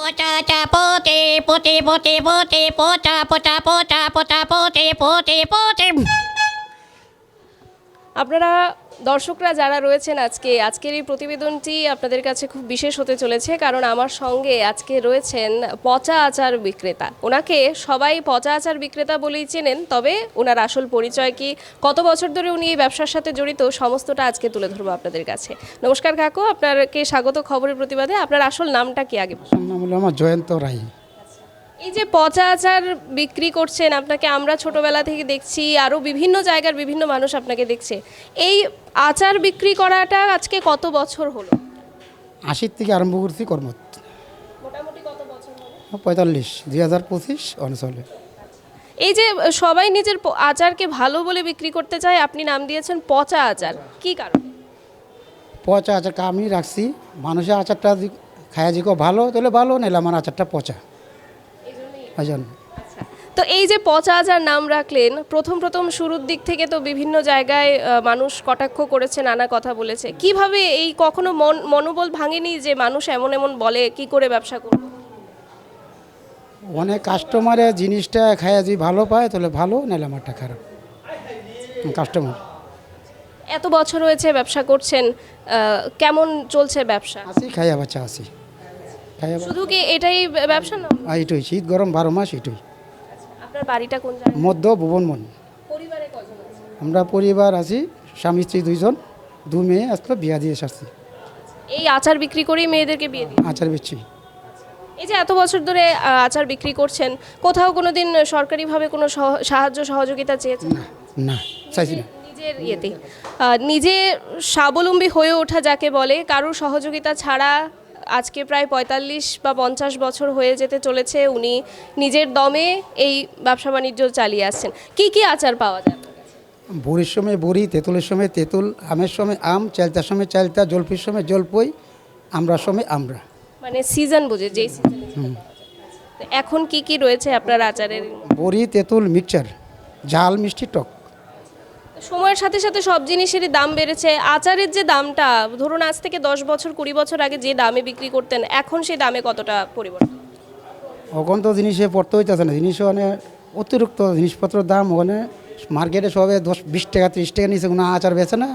পোচা চা পোতে পোতে পোতে পোতে পোচা পোচা পোচা পোচা পোতে পোতে পোতে আপনারা দর্শকরা যারা রয়েছেন আজকে, আজকের এই প্রতিবেদনটি আপনাদের কাছে খুব বিশেষ হতে চলেছে কারণ আমার সঙ্গে আজকে রয়েছেন পচা আচার বিক্রেতা। ওনাকে সবাই পচা আচার বিক্রেতা বলেই চেনেন, তবে ওনার আসল পরিচয় কি, কত বছর ধরে উনি এই ব্যবসার সাথে জড়িত, সমস্তটা আজকে তুলে ধরবো আপনাদের কাছে। নমস্কার কাকু আপনাকে স্বাগত খবরের প্রতিবাদে। আপনার আসল নামটা কি আগে আমার জয়ন্ত রায়। এই যে পচা আচার বিক্রি করছেন আপনাকে আমরা ছোটবেলা থেকে দেখছি আরও বিভিন্ন জায়গার বিভিন্ন মানুষ আপনাকে দেখছে। এই আচার বিক্রি করাটা আজকে কত বছর হলো? আশির থেকে আরম্ভ করছি কর্ম। মোটামুটি কত পঁয়তাল্লিশ দুই হাজার পঁচিশ অঞ্চলে এই যে সবাই নিজের আচারকে ভালো বলে বিক্রি করতে চায় আপনি নাম দিয়েছেন পচা আচার। কি কারণ? পচা আচারটা আমি রাখছি। মানুষের আচারটা খায়া জিকো ভালো তাহলে ভালো নাহলে আমার আচারটা পচা। ওই আচ্ছা তো এই যে পচা আচার নাম রাখলেন প্রথম প্রথম শুরুর দিক থেকে তো বিভিন্ন জায়গায় মানুষ কটাক্ষ করেছে নানা কথা বলেছে। কীভাবে এই কখনো মন মনোবল ভাঙেনি যে মানুষ এমন এমন বলে কি করে ব্যবসা করব? অনেক কাস্টমারে জিনিসটা খায়া যদি ভালো পায় তাহলে ভালো নাহলে আমারটা খারাপ। কাস্টমার এত বছর হয়েছে ব্যবসা করছেন কেমন চলছে ব্যবসা? আসি খাইয়া বাচ্চা আসি শুধু কি এটাই ব্যবসা না? আর এটাই শীত গরম বারো মাস এটাই। আপনার বাড়িটা কোন জায়গায়? মধ্য ভুবনমন পরিবারে কজন আছে? আমরা পরিবার আছি স্বামী স্ত্রী দুইজন দু মেয়ে আসলো বিয়া দিয়ে এসেছি। এই আচার বিক্রি করেই মেয়েদেরকে বিয়ে দিই আচার বেচছি। এই যে এত বছর ধরে আহ, আচার বিক্রি করছেন কোথাও কোনো দিন সরকারিভাবে কোনো সহ- সাহায্য সহযোগিতা চেয়েছেন? না না চাইছি না। নিজের ইয়েতে। আহ, নিজে স্বাবলম্বী হয়ে ওঠা যাকে বলে কারোর সহযোগিতা ছাড়া আজকে প্রায় পঁয়তাল্লিশ বা পঞ্চাশ বছর হয়ে যেতে চলেছে উনি নিজের দমে এই ব্যবসা বাণিজ্য চালিয়ে আসছেন। কি কি আচার পাওয়া যায়? বড়ির সময় বড়ি তেঁতুলের সময় তেঁতুল আমের সময় আম চালতার সময় চালতা জলপির সময় জলপই আমরা সময় আমরা। মানে সিজন বুঝে যেই সিজনে এখন কি কি রয়েছে আপনার আচারের? বড়ি তেঁতুল মিক্সচার ঝাল মিষ্টি টক। সময়ের সাথে সাথে সব জিনিসেরই দাম বেড়েছে। আচারের যে দামটা, ধরুন আজ থেকে দশ বছর, কুড়ি বছর আগে যে দামে বিক্রি করতেন, এখন সেই দামে কতটা পরিবর্তন? ওখান তো জিনিসে পড়তে হইতেছে না। জিনিস ওখানে অতিরিক্ত জিনিসপত্রের দাম ওখানে মার্কেটে সবে দশ, বিশ টাকা, ত্রিশ টাকা নিচে কোনো আচার বেছে না।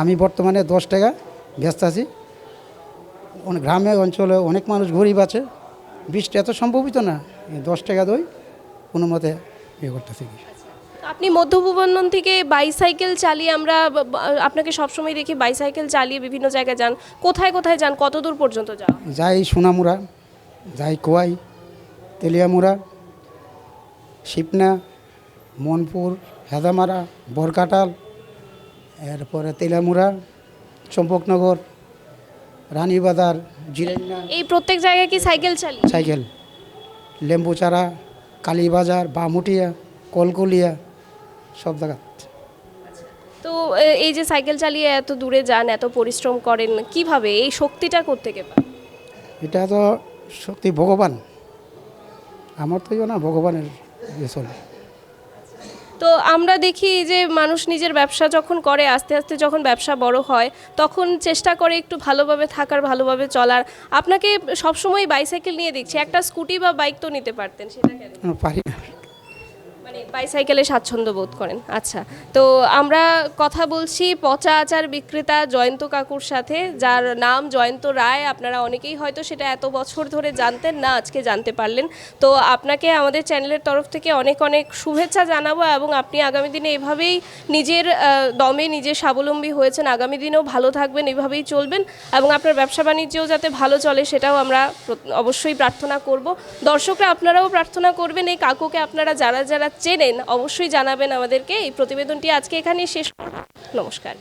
আমি বর্তমানে দশ টাকা ব্যস্ত আছি। গ্রামে অঞ্চলে অনেক মানুষ গরিব আছে। বিশ টাকা তো সম্ভবই তো না দশ টাকা দই কোনো মতে ইয়ে করতেছি আপনি মধ্যভূবন্ধন থেকে বাইসাইকেল চালিয়ে আমরা আপনাকে সবসময় দেখি বাইসাইকেল চালিয়ে বিভিন্ন জায়গায় যান। কোথায় কোথায় যান? কত দূর পর্যন্ত যান যাই সোনামুড়া যাই কোয়াই তেলিয়ামুড়া শিপনা মনপুর হেদামারা বরকাটাল এরপরে তেলিয়ামুড়া চম্পকনগর রানীবাজার জিরাইনা। এই প্রত্যেক জায়গায় কি সাইকেল চালিয়ে? সাইকেল লেম্বুচারা কালীবাজার বামুটিয়া কলকলিয়া সব জায়গা তো এই যে সাইকেল চালিয়ে এত দূরে যান এত পরিশ্রম করেন কীভাবে? এই শক্তিটা কোত্থেকে পান? এটা তো সত্যি ভগবান। আমার তো না ভগবানের ইয়ে চলে। তো আমরা দেখি যে মানুষ নিজের ব্যবসা যখন করে আস্তে আস্তে যখন ব্যবসা বড় হয় তখন চেষ্টা করে একটু ভালোভাবে থাকার ভালোভাবে চলার। আপনাকে সবসময় বাইসাইকেল নিয়ে দেখছি একটা স্কুটি বা বাইক তো নিতে পারতেন সেটা কেন? পারি না। মানে বাইসাইকেলে স্বাচ্ছন্দ্য বোধ করেন। আচ্ছা তো আমরা কথা বলছি পচা আচার বিক্রেতা জয়ন্ত কাকুর সাথে, যার নাম জয়ন্ত রায়। আপনারা অনেকেই হয়তো সেটা এত বছর ধরে জানতেন না, আজকে জানতে পারলেন। তো আপনাকে আমাদের চ্যানেলের তরফ থেকে অনেক অনেক শুভেচ্ছা জানাব এবং আপনি আগামী দিনে এভাবেই নিজের দমে নিজে স্বাবলম্বী হয়েছেন। আগামী দিনেও ভালো থাকবেন, এভাবেই চলবেন এবং আপনার ব্যবসা বাণিজ্যও যাতে ভালো চলে সেটাও আমরা অবশ্যই প্রার্থনা করব। দর্শকরা আপনারাও প্রার্থনা করবেন। এই কাকুকে আপনারা যারা যারা চেনেন অবশ্যই জানাবেন আমাদেরকে। এই প্রতিবেদনটি আজকে এখানেই শেষ নমস্কার।